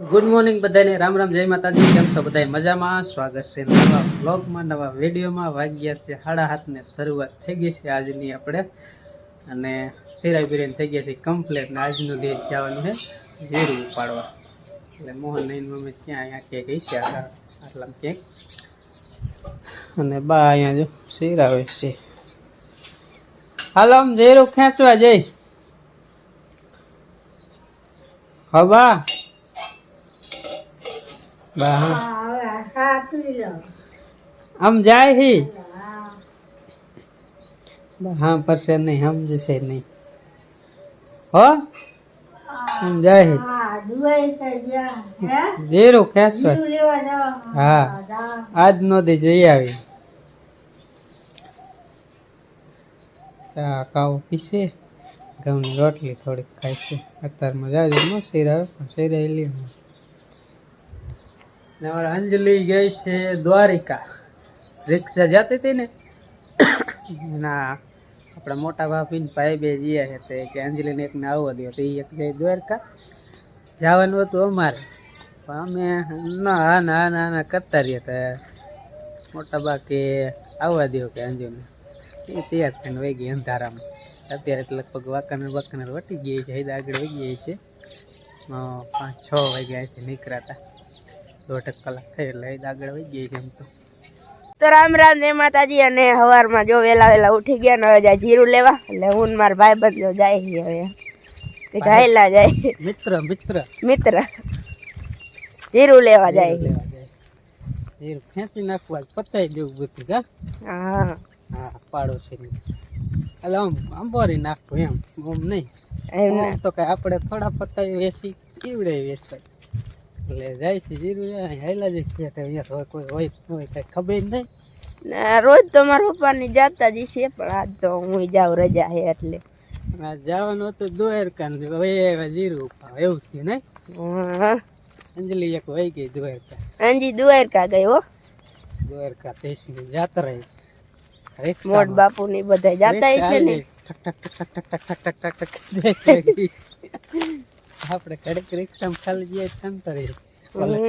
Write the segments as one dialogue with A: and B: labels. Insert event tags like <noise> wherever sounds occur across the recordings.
A: Good morning બધાને. રામ રામ, જય માતાજી. કેમ છો બધા મજામાં? સ્વાગત છે નવા બ્લોગમાં નવા વિડીયોમાં વાગ્યા છે સાડા હાથને શરૂઆત થઈ ગઈ છે આજની આપણે. અને સિરાઈ બિરાઈ થઈ ગયા છે કમ્પ્લેટ આજનો દિવસ જવાનું છે ઝેરું ઉપાડવા. એટલે મોહન નહીં મમ્મી ક્યાં અહીંયા ક્યાંક ગઈ છે આટલા ક્યાંક. અને બા અહીંયા જો સિરાવે છે. હાલો, આમ ઝેરું ખેંચવા જઈ. હવા બા હા? હી પરસે નહીં, સમજશે નહીં. હો? સમજાય હી? જીરું ખેંચવા હા. આજ દી જઈ આવી. ચા, કાવો પીશે? ઘઉંની રોટલી થોડીક ખાઈશે. અત્યારે અત્યારમાં જાજુ ન આવે, પણ સિરાયેલી ને અમારે અંજલિ ગઈ છે દ્વારિકા. રિક્ષા જતી હતી ને? ના, આપણા મોટા ભાભીને ભાઈ બે ગયા છે તે કે અંજલિને એકને આવવા દો તો એ એક જાય દ્વારકા. જવાનું હતું અમારે. પણ અમે ના ના ના ના, કરતા રહ્યા તો મોટા બા કે આવવા દો કે અંજુને એ તૈયાર થઈને વહી ગઈ અંધારામાં. અત્યારે તો લગભગ વાંકાનેર વાંકાનેર વટી ગઈ છે. આગળ વહી ગઈ છે. પાંચ, છ વાગ્યા અહીંથી નીકળ્યા હતા. દોઢેક કલાક થઈ એટલે આગળ વહી ગઈ એમ તો.
B: તો રામ રામ જય માતાજી અને હવારમાં જો વેલા વેલા ઉઠી ગયા ને હવે જાય જીરું લેવા એટલે હું મારા ભાઈ બદલો જાય હવે. તે ઘાયલા જાય.
A: મિત્ર મિત્ર.
B: મિત્ર. જીરું લેવા જાય.
A: જીરું ફેંસી નાખવા પતાઈ દેવું બધું કા
B: હા.
A: હા પાડોશી એટલે આમ આંબોરી નાખવું એમ આમ નહીં.
B: એમ
A: તો કઈ આપણે થોડા પતાવી વેસી કેવડે વેચતા. એટલે જાય છે જીરું હેલા જ છે અહીંયા કોઈ હોય હોય કઈ ખબર નહીં
B: ના રોજ તો મારા પપ્પાની જાતા જ છે પણ આજ તો હું જાઉં રજા છે એટલે
A: અને આ જવાનું હતું દોહેર કાન હવે જીરું. એવું થયું નહીં
B: હા
A: અંજલિ એક વહી ગઈ દ્વારકા
B: અંજી દ્વારકા ગઈ હો
A: દ્વારકા દેશની જાત્રા
B: મોટ બાપુ ની બધા જાતા છે ને
A: આપણે કડક રિક્ષામાં ખાલી જઈએ ઓલા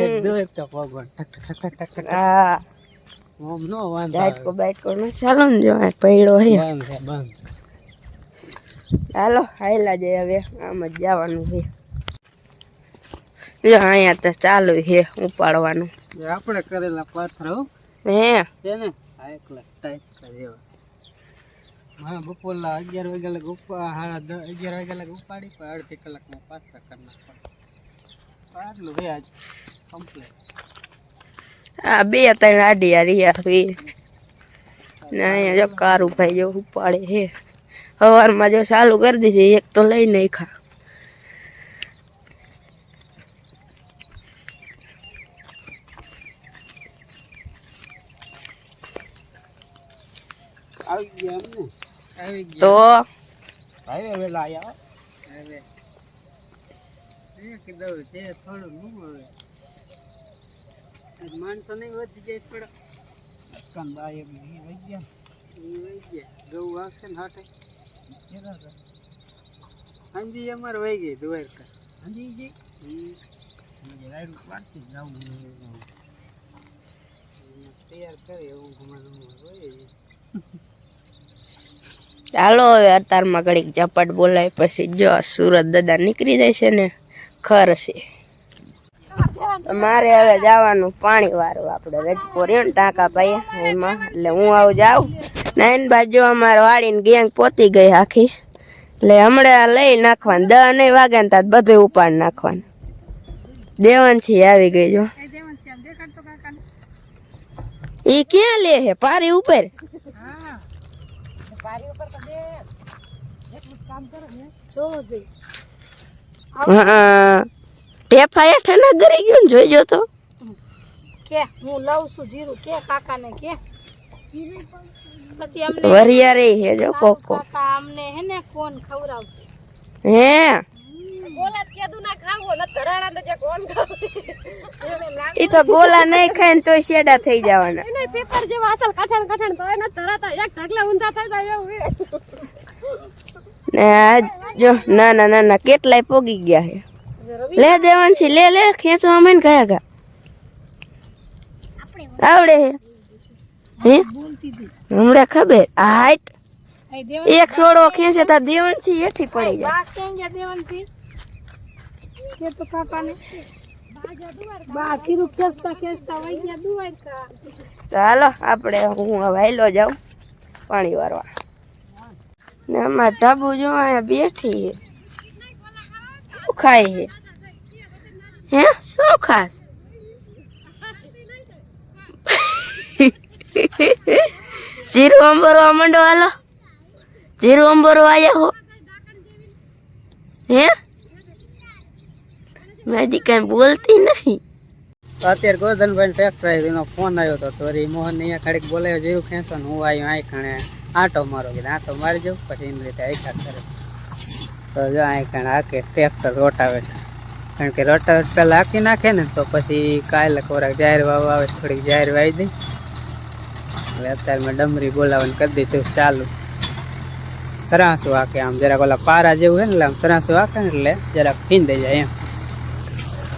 B: હા.
A: નો વાંધો
B: જાટકો બાટકો નો ચાલો ને જો આ પડ્યો
A: બંધ છે બંધ.
B: ચાલો હાયલા જાય હવે. આમ જ જવાનું છે જો અહીંયા તો ચાલુ છે ઉપાડવાનું.
A: આપણે કરેલા પાથરો હો. આ એકલા ટાઈસ હા બપોરના અગિયાર વાગ્યા લગ ઉપા સાડા દસ અગિયાર વાગ્યા લગ ઉપાડી પણ અડધી કલાકમાં પાથરા કરી નાખવા. આટલું છે આજ કમ્પ્લેટ
B: આ બે ત્રણ આડિયા રહ્યા છે ને અહીંયા જો કારું ભાઈ જો ઉપાડે છે. સવારમાં જો ચાલુ કરી દીધી એક તો લઈ નહીં ખા
A: આવી ગયા એમ ને આવી ગયા
B: તો
A: ભાઈ વેલા આયા હવે. એ કીધું છે થોડું નું હવે. આજ માણસો નહીં વધી જાય થોડા બાય વહી ગયા. એ વહી ગયા. ગૌ આવશે ને હાટે. હાંજી અમારે વહી ગઈ દ્વારકા. હાંજી ગઈ રાઈડ પાડતી જવું તૈયાર કરે એવું ઘુમાડું. હોય
B: ચાલો હવે અતારમાં ઘડીક ચપટ બોલાય પછી જો સુરત દાદા નીકળી જાય છે ને ખરશે મારે હવે જવાનું પાણી વાળું આપણે રજપો રહ્યો ને ટાંકા ભાઈ એમાં એટલે હું આવું જાઉં. નાઈન બાજુ અમારે વાળીને ગેંગ પોતી ગઈ આખી. એટલે હમણાં લઈ નાખવાનું દહ નહીં વાગે ને ત્યાં બધું ઉપાડ નાખવાનું. દેવાનછી આવી ગઈ જો. ઈ ક્યાં લે હે? પારી ઉપર. હા ટેફા હેઠે ના ગરી ગયું ને જોઈજો તો.
C: કે હું લઉં છું જીરું. કે કાકાને કે. પછી અમને
B: હે જો કોકો.
C: કાકા અમને હે ને કોણ ખવડાવશે.
B: હે?
C: બોલા કેદું ના ખાવો ન ધરાણા તો જે કોણ ખાવે?
B: ઈ તો ગોલા નહીં ખાય ને તોય શેડા થઈ જવાના.
C: એને પેપર જેવા અસલ કઠણ કઠણ તો એને ધરાતા એક ઢગલા ઊંધા થઈ જાય એવું હે
B: ને આ જો, ના ના કેટલાય પોગી ગયા
C: જો
B: લે દેવાંશી, લે લે, ખેંચવા મને ગયા ગા આવડે હે હે? હમણાં ખબર? હાઈટ એક છોડો ખેંચે તા દેવાંશી હેઠી પડી જાય. ચાલો, આપણે હું હવે હાલો જાઉં પાણી વારવા. ને આમાં ઢાબુ જો અહીંયા બેઠી છે. શું ખાય છે? હે? શું ખાસ? જીરું અંબરવા માંડો હાલો. જીરું અંબરવા હો. હે? મેં હજી કઈ બોલતી નહીં.
A: અત્યારે ગોરધનભાઈ ટ્રેક્ટર આવ્યો એનો ફોન આવ્યો હતો તો મોહન અહીંયા ખડીક બોલાયો, જીરું ખેંચો ને હું આવ્યો અહીં ખાણે. આંટો મારો કે આંટો મારી જાઉં પછી એમ રીતે આખા કરે. તો જો અહીં ખાણે હાકે, ટ્રેક્ટર છે. કારણ કે રોટાવેટર પહેલાં હાકી નાખે ને, તો પછી કાલે ખોરાક જાહેર વાવ આવે, થોડીક જાહેર વાવી દઈ એટલે અત્યારે મેં ડમરી બોલાવવાનું કરી દીધું ચાલુ. સરાસું હાકે, આમ જરાક ઓલા પારા જેવું હોય ને, એટલે આમ સરાસું હાકે ને, એટલે જરાક ભીંદાઈ જાય એમ.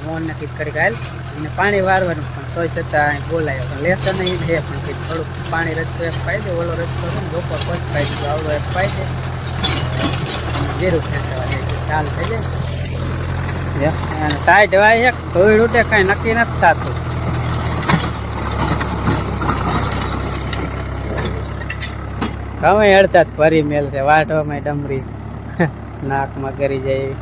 A: મોન નક્કી કરી ગાયલ અને પાણી વારવાનું પણ. તોય છતાં અહીં બોલાયો. પણ લેતો નહીં છે પણ કંઈક થોડુંક પાણી રસ્તો એક પાઈ દે ઓલો રસ્તો છે ને બપોર પછી પાઈ દે આવડો એક પાઈ દે. જીરું ખેંચવા દે ચાલ થઈ જાય. અને ટાઈટ વાય છે ધોઈ ઉઠે કાંઈ નક્કી નથી થતું. તમે અડતા જ ફરી મેલ છે વાટવામાં ડમરી <laughs> નાકમાં કરી જાય.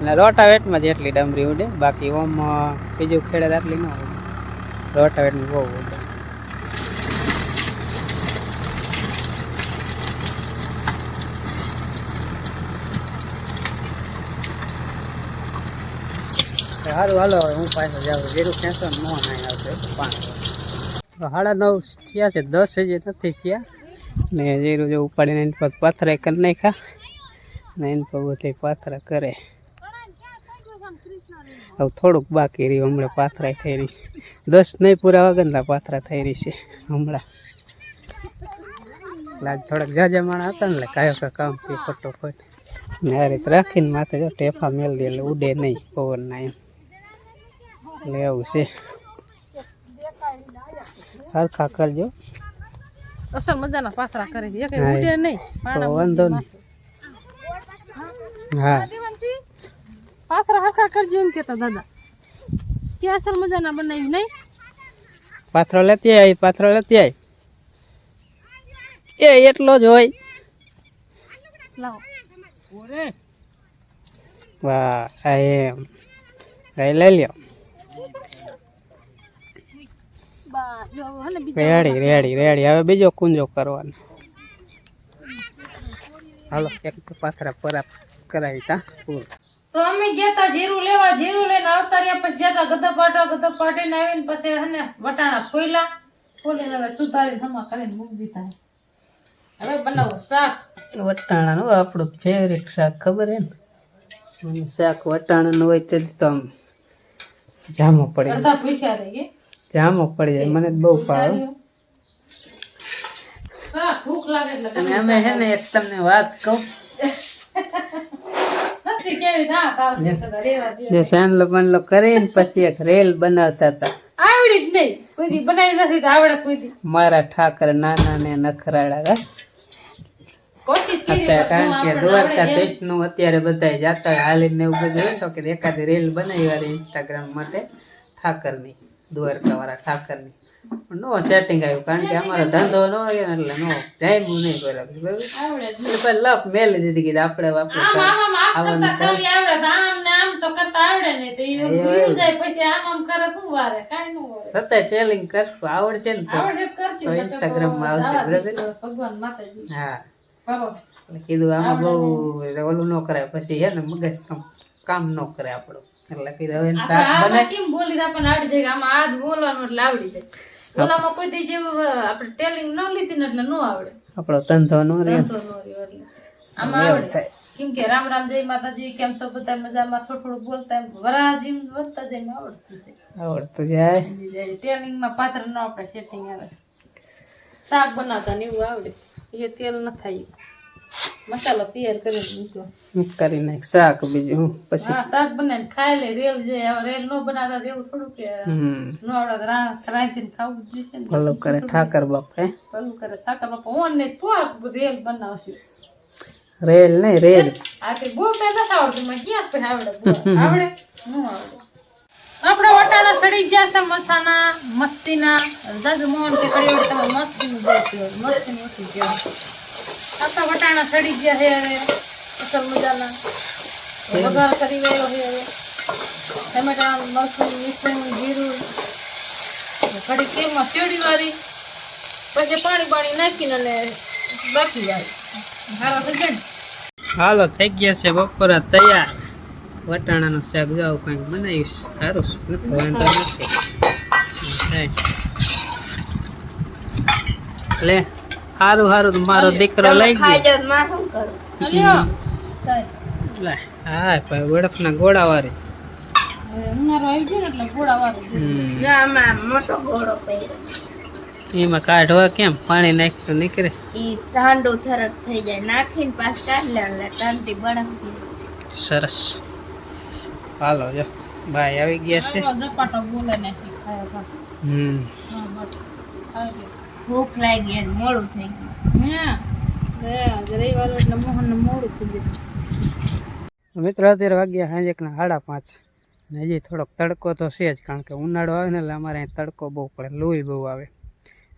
A: અને રોટાવેટમાં જ એટલી ડમરી ઉડે બાકી ઓમ બીજું ખેડે આટલી ન ઉડે ઉડે તો સારું હાલો હું પાછો જાઉં. જીરું ખેંચો ને અહીં આવશે પાંચ સાડા નવ થયા છે દસ હજી નથી થયા. ને જીરું જો ઉપાડીને એની પર પથરા કરી નાખ્યા. ને એની પર બધે પાથરા કરે. હવે થોડુંક બાકી રહ્યું હમણાં પાથરા થઈ રહી દસ નહીં પૂરા વગરના પાથરા થઈ રહી છે હમણાં. એટલે થોડાક જાજા માણા હતા ને કાયો કા કામથી ફટોફટ ને આ રીતે રાખીને માથે જો ટેફા મેલ દે એટલે ઉડે નહીં પવનના એમ. એટલે એવું છે. હરખા કરજો.
C: અસર મજાના પાથરા કરે છે. એક ઉડે નહીં
A: તો વાંધો નહીં. હા.
C: પાથરા હરખા કરજો એમ કેતા દાદા. કે અસર મજાના બનાવી નહીં?
A: પાથરો લેતી આવી પાથરો લેતી આવી એ એટલો જ હોય.
C: લાવો.
A: વાહ આ એમ. કઈ લઈ લ્યો.
C: બા જો હવે હે ને બીજા
A: રેડી રેડી રેડી. હવે બીજો કુંજો કરવાનો. હાલો એક પાથરા પરા કરાવી તા. પૂરું
C: તો અમે ગયા તા જીરું લેવા જીરું લઈને આવતા રહ્યા પછી જતા ગધા પાટવા ગધા પાટીને આવીને પછી હને વટાણા ફોઈલા ફોલીને હવે સુધારી હમા કરીને મૂકી દીધા હવે બનાવો શાક.
A: વટાણાનું આપણું ફેવરેટ શાક ખબર હે ને? શાક વટાણાનું હોય તે તો આમ જામો પડી જાય.
C: અડધા ભૂખ્યા રહી
A: જામો પડી જાય મને બહુ ભાવે.
C: ભૂખ લાગે એટલે
A: અમે હે ને એક તમને વાત કહું. <laughs> જે સાંડલો બાંડલો કરીને પછી એક રેલ બનાવતા હતા.
C: આવડી જ નહીં. કોઈ બનાવી નથી તો આવડે કોઈ દી.
A: મારા ઠાકર નાના ને નખરાડા કારણ કે દ્વારકા દેશનું અત્યારે બધા જાતા હાલીને એવું બધું હોય તો કે એકાદ રેલ બનાવી વાળી ઇન્સ્ટાગ્રામ માટે ઠાકરની દ્વારકા વાળા ઠાકરની. નો સેટિંગ આવ્યું કારણ કે અમારો ધંધો ન એટલે નો જામ્યું નહીં બરાબર. એટલે પછી લપ મેલી દીધી કે આપણે વાપરું
C: આમ આમ આમ આમ ખાલી આવડે આમ ને આમ તો કરતા આવડે નહીં તો એ જાય પછી આમ આમ કરે શું વારે? કાંઈ ન વારે.
A: છતાંય ટ્રેલિંગ કરશું આવડશે ને તો. Instagram માં આવશે, બરાબર? હા. કીધું આમાં બહુ ઓલું ન કરાય પછી હે ને મગજ કામ કામ ન કરે આપણું. એટલે કીધું હવે
C: બોલી આપણને આવડી જાય આમાં આ બોલવાનું એટલે આવડી જાય. ઓલામાં કોઈ દી જેવું આપણે ટેલિંગ ન લીધી ને એટલે ન આવડે.
A: આપણો ધંધો ન રહે.
C: ધંધો ન એટલે. આમાં આવડે. કેમ કે રામ રામ જય માતાજી કેમ છો બધા મજામાં? થોડું થોડું બોલતા એમ વધતા જાય એમ આવડતું જાય.
A: આવડતું જાય.
C: ટેલિંગમાં પાત્ર ન આપણે સેટિંગ આવે. શાક બનાવતા ને એવું આવડે. એ તેલ ન થાય. મસાલો તૈયાર
A: કરી નાખ શાક બીજું પછી
C: હા શાક બનાવીને ખાઈ લે રેલ જે રેલ નો બનાવતા તો થોડું કે નો આવડે રાંધીને ખાવું જોઈશે ને
A: ભલો કરે ઠાકર બાપ
C: ભલું કરે ઠાકર બાપા. હું ને તો રેલ બનાવશું.
A: રેલ નહીં રેલ.
C: આ તે બોલતા નથી આવડતું મને ક્યાં આવડે આવડે? નું આવડે. આપણા વટાણા સડી ગયા છે મસાના મસ્તીના. દાદુ મોહન કે કડી વડે તમે મસ્તીનું બોલતી હોય મસ્તીનું ઓછી કહેવાય આપણા વટાણા સડી ગયા છે હવે. અસલ મજાના. વઘાર કરી ગયો છે હવે. ટમેટા મરચું મીઠું જીરું. કડી કેમાં શેડી વાળી. પછી પાણી પાણી નાખીને અને બાકી વાળી હારા થઈ જાય ને?
A: હાલો થઈ ગયા છે બપોરા તૈયાર. વટાણાનું શાક જાવ કંઈક બનાવીશ. સારું નથી વાંધો નથી. લે. સારું સારું તો મારો દીકરો લઈ ગયો.
B: જાવ તો મારે શું કરું
C: અલ્યો સાસ
A: લે હા ભાઈ વડફના ગોળા
B: પડ્યો.
A: એમાં કાઢવા કેમ? પાણી નાખતું નીકળે.
B: ઈ ઠંડુ તરત થઈ જાય. નાખીને પાછ કાઢ એટલે ઠંડી બળાવી
A: સરસ. હાલો જો ભાઈ આવી ગયા છે.
C: ઝપાટો બોલે નાખી ખાય
A: હમ.
C: લે
B: ભૂખ લાગી અને મોડું થઈ ગયું.
C: હે. રવિવાર એટલે મોહનને મોડું થઈ ગયું.
A: મિત્રો અત્યારે વાગ્યા સાંજે ના સાડા પાંચ. ને હજી થોડોક તડકો તો છે જ કારણ કે ઉનાળો આવે ને એટલે અમારે અહીં તડકો બહુ પડે લોહી બહુ આવે.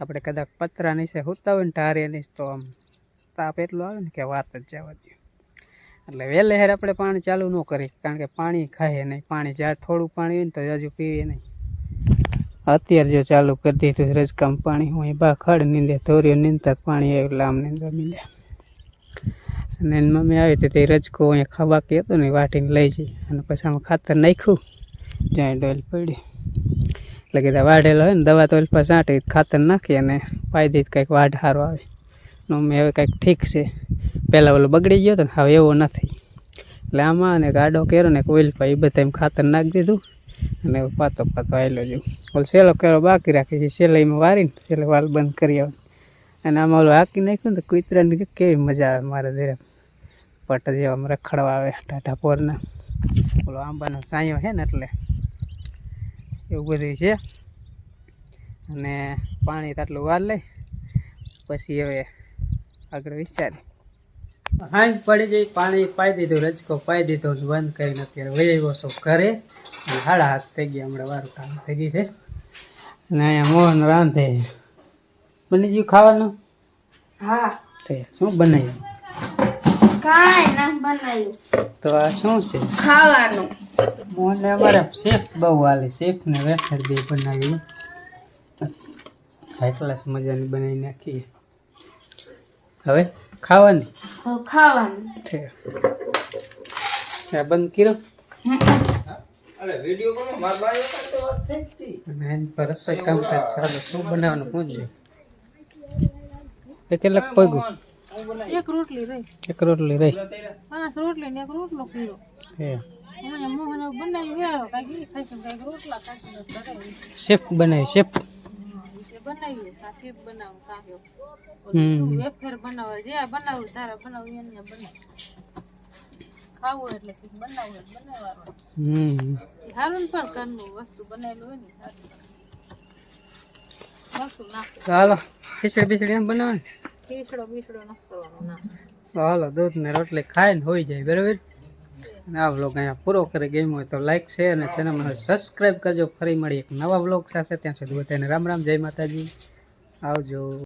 A: આપણે કદાચ પતરા નીચે સૂતા હોય ને ટારે નીચે તો આમ તાપ એટલો આવે ને કે વાત જ જવા દે એટલે વહેલે હેર આપણે પાણી ચાલુ ન કરીએ કારણ કે પાણી ખાઈએ નહીં. પાણી જ્યાં થોડું પાણી હોય ને તો હજુ પીએ નહીં. અત્યારે જો ચાલુ કરી દીધું રજકામ પાણી હું બા ખડ નીંદે ધોર્યો નીંદતા પાણી આવ્યું આમ નીંદવા મીંડ્યા અને એની મમ્મી આવી હતી તે રજકો અહીંયા ખાવા કે હતો ને વાટીને લઈ જઈ. અને પછી આમાં ખાતર નાખ્યું. જ્યાં ડોલ પડી. એટલે કીધા વાઢેલો હોય ને દવા તો ઓલી છાંટી ખાતર નાખી અને પાઈ દીધી, કંઈક વાઢ સારો આવે. મમ્મી હવે કંઈક ઠીક છે. પહેલાં ઓલો બગડી ગયો હતો ને, હવે એવો નથી. એટલે આમાં અને ગાડો કર્યો ને કોઈલ એ બધા એમ ખાતર નાખી દીધું. અને પાતો પાતો આવેલો જો. ઓલ સેલો કેળો બાકી રાખે છે, સેલાઈમાં વારીને સેલે વાલ બંધ કરી આવે. અને આમાં ઓલું હાકી નાખ્યું ને તો કૂતરાની કેવી મજા આવે મારે ધીરે પટ જેવા આમ રખડવા આવે ટાટા પોરના. ઓલો આંબાનો સાંયો છે ને એટલે એવું બધું છે. અને પાણી તાટલું વાર લઈ, પછી હવે આગળ વિચારી હાંજ પડી જઈ પાણી પાઈ દીધું રજકો પાઈ દીધો બંધ કરીને અત્યારે વહી આવ્યો છું ઘરે. અને સાડા હાથ થઈ ગયા હમણાં વારું કામ થઈ ગઈ છે. અને અહીંયા મોહન રાંધે. બની ગયું ખાવાનું?
B: હા.
A: શું બનાવ્યું?
B: કાંઈ ના બનાવ્યું.
A: તો આ શું છે?
B: ખાવાનું.
A: મોહનને અમારે શેફ બહુ હાલે શેફ ને વેફર બે બનાવ્યું. હાઈ ક્લાસ મજાની બનાવી નાખીએ. હવે? ખાવાની?
B: ખાવાનું.
A: છે આ બંધ કર્યો? એની પર રસોઈ કામકાજ ચાલો શું બનાવવાનું પૂછજો. એ કેટલાક પગ્યું
C: એક રોટલી રહી.
A: એક રોટલી રહી?
C: પાંચ રોટલી ને એક રોટલો કીધો
A: હે.
C: મોહન બનાવ્યું કાંઈક ખાઈશું કાંઈક રોટલા ખાઈશું
A: શેફ બનાવી શેફ.
C: એ બનાવ્યું સાથે બનાવું કાંયો
A: હમ.
C: બનાવે જે બનાવું તારે બનાવું એને બનાવ. ખાવું એટલે કંઈક બનાવવું બનાવવાનું. સારું ને પણ ઘરનું વસ્તુ બનાવેલું હોય ને સારું.
A: ચાલો ખીચડી બીચડી એમ બનાવવાની?
C: ખીચડો કરવાનો ના.
A: હાલો દૂધ ને રોટલી ખાઈને હોઈ જાય બરાબર? આ વ્લોગ અહીંયા પૂરો કરી ગમ્યો હોય તો લાઈક શેર અને ચેનલમાં સબસ્ક્રાઈબ કરજો. ફરી મળી એક નવા વ્લોગ સાથે. ત્યાં સુધી બધાને રામ રામ. જય માતાજી. આવજો.